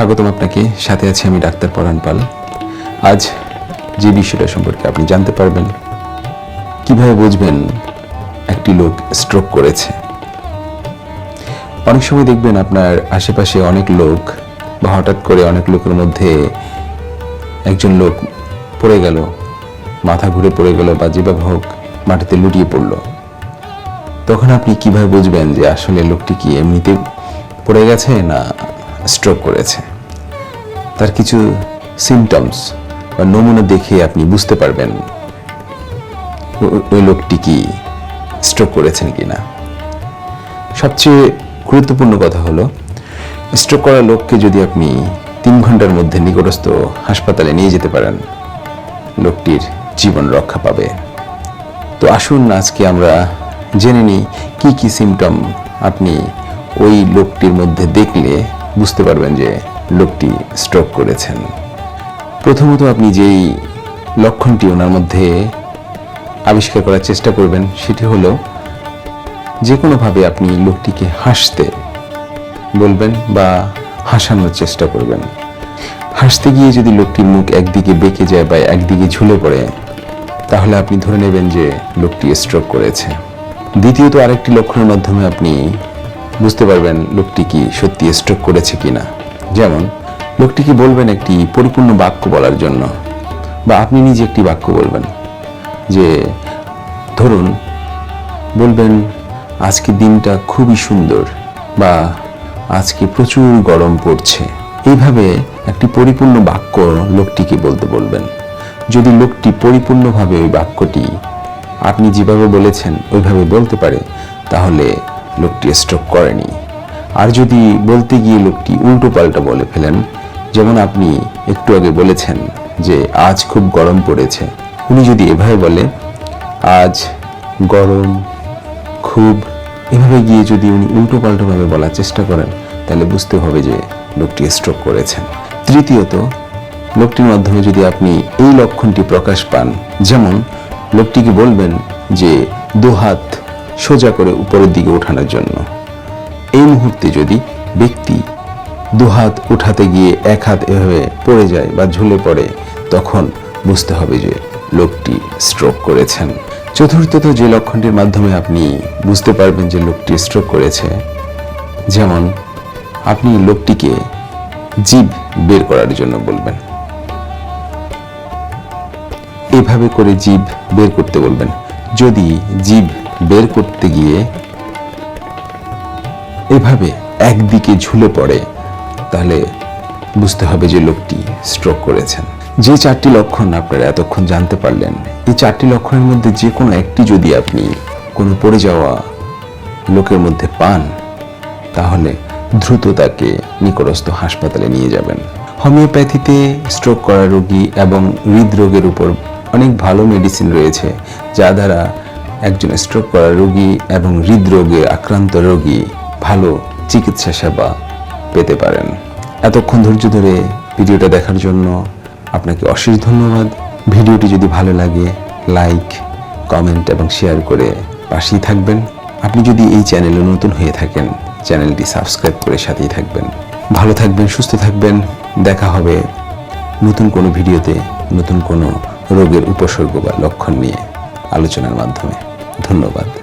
স্বাগতম আপনাকে। সাথে আছি আমি ডাক্তার পরাণ পাল। আজ যে বিষয়টা সম্পর্কে আপনি জানতে পারবেন, কীভাবে বুঝবেন একটি লোক স্ট্রোক করেছে। অনেক সময় দেখবেন আপনার আশেপাশে অনেক লোক বা হঠাৎ করে অনেক লোকের মধ্যে একজন লোক পড়ে গেল, মাথা ঘুরে পড়ে গেল বা যেভাবে হোক মাটিতে লুটিয়ে পড়ল। তখন আপনি কীভাবে বুঝবেন যে আসলে লোকটি কি এমনিতে পড়ে গেছে না স্ট্রোক করেছে। তার কিছু সিমটমস বা নমুনা দেখে আপনি বুঝতে পারবেন ওই লোকটি কি স্ট্রোক করেছেন কি না সবচেয়ে গুরুত্বপূর্ণ কথা হলো স্ট্রোক করা লোককে যদি আপনি তিন ঘণ্টার মধ্যে নিকটস্থ হাসপাতালে নিয়ে যেতে পারেন, লোকটির জীবন রক্ষা পাবে। তো আসুন আজকে আমরা জেনে নিই কী কী সিমটম আপনি ওই লোকটির মধ্যে দেখলে বুঝতে পারবেন যে লোকটি স্ট্রোক করেছেন। প্রথমত আপনি যেই লক্ষণটি ওনার মধ্যে আবিষ্কার করার চেষ্টা করবেন, সেটি হলো যে কোনোভাবে আপনি লোকটিকে হাসতে বলবেন বা হাসানোর চেষ্টা করবেন। হাসতে গিয়ে যদি লোকটির মুখ একদিকে বেঁকে যায় বা একদিকে ঝুলে পড়ে, তাহলে আপনি ধরে নেবেন যে লোকটি স্ট্রোক করেছে। দ্বিতীয়ত আরেকটি লক্ষণের মাধ্যমে আপনি বুঝতে পারবেন লোকটি কি সত্যি স্ট্রোক করেছে কিনা। যেমন লোকটিকে বলবেন একটি পরিপূর্ণ বাক্য বলার জন্য, বা আপনি নিজে একটি বাক্য বলবেন, যে, ধরুন, বলবেন, আজকে দিনটা খুবই সুন্দর, বা আজকে প্রচুর গরম পড়ছে। এইভাবে একটি পরিপূর্ণ বাক্য লোকটিকে বলতে বলবেন। যদি লোকটি পরিপূর্ণভাবে ওই বাক্যটি আপনি যেভাবে বলেছেন ওইভাবে বলতে পারে, তাহলে লোকটি স্ট্রোক করেনি। আর যদি বলতে গিয়ে লোকটি উল্টো পাল্টা বলে ফেলেন, যেমন আপনি একটু আগে বলেছেন যে আজ খুব গরম পড়েছে, উনি যদি এভাবে বলে, আজ গরম খুব, এভাবে গিয়ে যদি উনি উল্টো পাল্টোভাবে বলার চেষ্টা করেন, তাহলে বুঝতে হবে যে লোকটি স্ট্রোক করেছেন। তৃতীয়ত, লোকটির মাধ্যমে যদি আপনি এই লক্ষণটি প্রকাশ পান, যেমন লোকটিকে বলবেন যে দুহাত সোজা করে উপরের দিকে ওঠানোর জন্য। এই মুহূর্তে যদি ব্যক্তি দুহাত উঠাতে গিয়ে এক হাত এভাবে পড়ে যায় বা ঝুলে পড়ে, তখন বুঝতে হবে যে লোকটি স্ট্রোক করেছেন। চতুর্থত যে লক্ষণটির মাধ্যমে আপনি বুঝতে পারবেন যে লোকটি স্ট্রোক করেছে, যেমন আপনি লোকটিকে জীব বের করার জন্য বলবেন। এভাবে করে জীব বের করতে বলবেন। যদি জীব বের করতে গিয়ে এভাবে একদিকে ঝুলে পড়ে, তাহলে বুঝতে হবে যে লোকটি স্ট্রোক করেছেন। যে চারটি লক্ষণ আপনারা এতক্ষণ জানতে পারলেন, এই চারটি লক্ষণের মধ্যে যে কোনো একটি যদি আপনি কোনো পড়ে যাওয়া লোকের মধ্যে পান, তাহলে দ্রুত তাকে নিকটস্থ হাসপাতালে নিয়ে যাবেন। হোমিওপ্যাথিতে স্ট্রোক করা রোগী এবং হৃদরোগের উপর অনেক ভালো মেডিসিন রয়েছে, যা দ্বারা একজন স্ট্রোক করা রোগী এবং হৃদরোগে আক্রান্ত রোগী ভালো চিকিৎসা সেবা পেতে পারেন। এতক্ষণ ধৈর্য ধরে ভিডিওটা দেখার জন্য আপনাকে অশেষ ধন্যবাদ। ভিডিওটি যদি ভালো লাগে লাইক কমেন্ট এবং শেয়ার করে পাশেই থাকবেন। আপনি যদি এই চ্যানেলে নতুন হয়ে থাকেন, চ্যানেলটি সাবস্ক্রাইব করে সাথেই থাকবেন। ভালো থাকবেন, সুস্থ থাকবেন। দেখা হবে নতুন কোনো ভিডিওতে নতুন কোনো রোগের উপসর্গ বা লক্ষণ নিয়ে আলোচনার মাধ্যমে। ধন্যবাদ।